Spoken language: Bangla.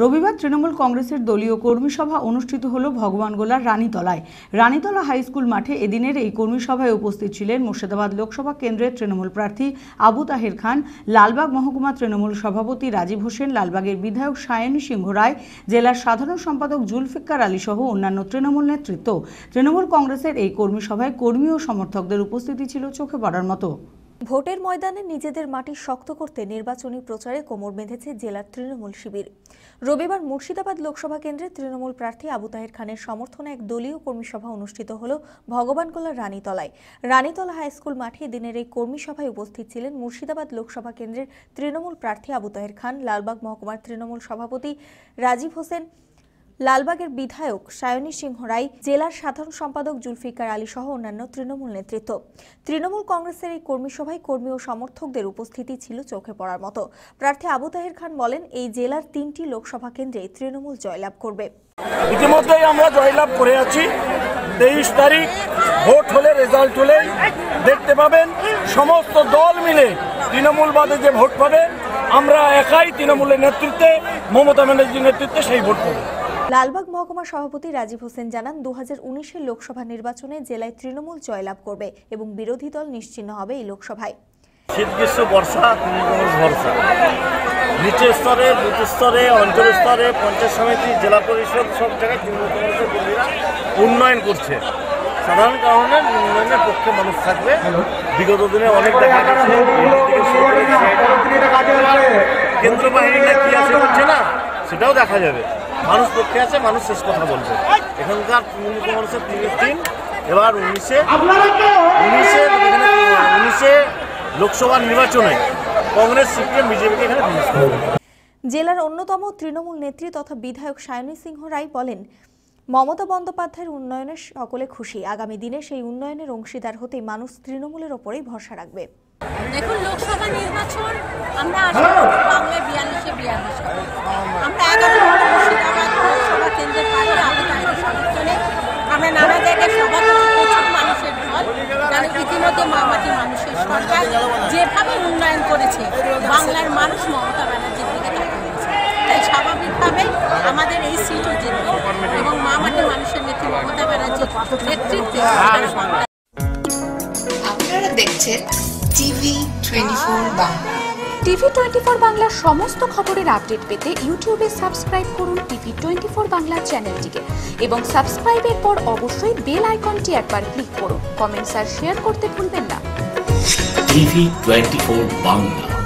রবিবার তৃণমূল কংগ্রেসের দলীয় কর্মী সভা অনুষ্ঠিত হল ভগবানগোলার রানীতলায়। রানীতলা হাইস্কুল মাঠে এদিনের এই কর্মী সভায় উপস্থিত ছিলেন মুর্শিদাবাদ লোকসভা কেন্দ্রের তৃণমূল প্রার্থী আবু তাহের খান, লালবাগ মহকুমা তৃণমূল সভাপতি রাজীব হোসেন, লালবাগের বিধায়ক সায়নী সিংহ রায়, জেলার সাধারণ সম্পাদক জুলফিকার আলী সহ অন্যান্য তৃণমূল নেতৃত্ব। তৃণমূল কংগ্রেসের এই কর্মী সভায় কর্মী ও সমর্থকদের উপস্থিতি ছিল চোখে পড়ার মতো। ভোটের ময়দানে নিজেদের মাটি শক্ত করতে নির্বাচনী প্রচারে কোমর বেঁধেছে জেলার তৃণমূল শিবির। রবিবার মুর্শিদাবাদ লোকসভা কেন্দ্রে তৃণমূল প্রার্থী আবু তাহের খানের সমর্থনে এক দলীয় কর্মী সভা অনুষ্ঠিত হল ভগবানগোলার রানীতলায়। রানীতলা হাইস্কুল মাঠে দিনের এই কর্মী সভায় উপস্থিত ছিলেন মুর্শিদাবাদ লোকসভা কেন্দ্রের তৃণমূল প্রার্থী আবু তাহের খান, লালবাগ মহকুমার তৃণমূল সভাপতি রাজীব হোসেন লালবাগের বিধায়ক সায়নী সিংহ রায়, জেলার সাধারণ সম্পাদক জুলফিকার আলী সহ অন্যান্য তৃণমূল নেতৃত্ব। তৃণমূল কংগ্রেসের এই কর্মী সভায় কর্মী ও সমর্থকদের উপস্থিতি ছিল চোখে পড়ার মতো। প্রার্থী আবু তাহের খান বলেন, এই জেলার তিনটি লোকসভা কেন্দ্রে তৃণমূল জয়লাভ করবে। ইতিমধ্যেই আমরা জয়লাভ করে আছি। তেইশ তারিখ ভোট হলে রেজাল্ট হলে দেখতে পাবেন, সমস্ত দল মিলে তৃণমূল বাদে যে ভোট পাবে, আমরা একাই তৃণমূলের নেতৃত্বে, মমতা ব্যানার্জির নেতৃত্বে সেই ভোট পাবো। লালবাগ মহকুমা সভাপতি রাজীব হোসেন জানান দু হাজার লোকসভা নির্বাচনে জেলায় তৃণমূল জয়লাভ করবে এবং বিরোধী দল নিশ্চিহ্ন হবে এই লোকসভায়। শীত গ্রীষ্ম বর্ষা, তৃণমূল, ভরসা। নিচের স্তরে বুথ স্তরে অঞ্চল স্তরে, পঞ্চায়েত সমিতি, জেলা পরিষদ, সব জায়গায় তৃণমূল কংগ্রেসের কর্মীরা উন্নয়ন করছে। সাধারণ কারণে উন্নয়নের পক্ষে মানুষ থাকবে। বিগত দিনে অনেক দেখা গেছে কেন্দ্র বাহিনীটা কি আছে বলছে না? সেটাও দেখা যাবে। মানুষ পক্ষে আছে মানুষ শেষ কথা বলবে। এখানকার তৃণমূল কংগ্রেসের তিনের দিন এবার উনিশে উনিশে উনিশে লোকসভা নির্বাচনে কংগ্রেস সিপিএম বিজেপিকে এখানে বিশেষ করবে জেলার অন্যতম তৃণমূল নেত্রী তথা বিধায়ক সায়নী সিংহ রায় বলেন মমতা বন্দ্যোপাধ্যায়ের উন্নয়নে সকলে খুশি। আগামী দিনে সেই উন্নয়নের অংশীদার হতে মানুষ তৃণমূলের ওপরেই ভরসা রাখবে। দেখুন লোকসভা নির্বাচন আমরা সরকার যেভাবে উন্নয়ন করেছে বাংলার মানুষ মমতা ব্যানার্জির দিকে তাকিয়েছে তাই স্বাভাবিকভাবে আমাদের এই সিটও জিতবে এবং মামাটি মানুষের নেত্রী মমতা ব্যানার্জির নেতৃত্বে আপনারা দেখছেন TV twenty four Bangla. TV twenty four বাংলার সমস্ত খবরের আপডেট পেতে ইউটিউবে সাবস্ক্রাইব করুন টিভি টোয়েন্টি ফোর বাংলা চ্যানেলটিকে এবং সাবস্ক্রাইবের পর অবশ্যই বেল আইকনটি একবার ক্লিক করুন। কমেন্টস আর শেয়ার করতে ভুলবেন না। TV twenty four Bangla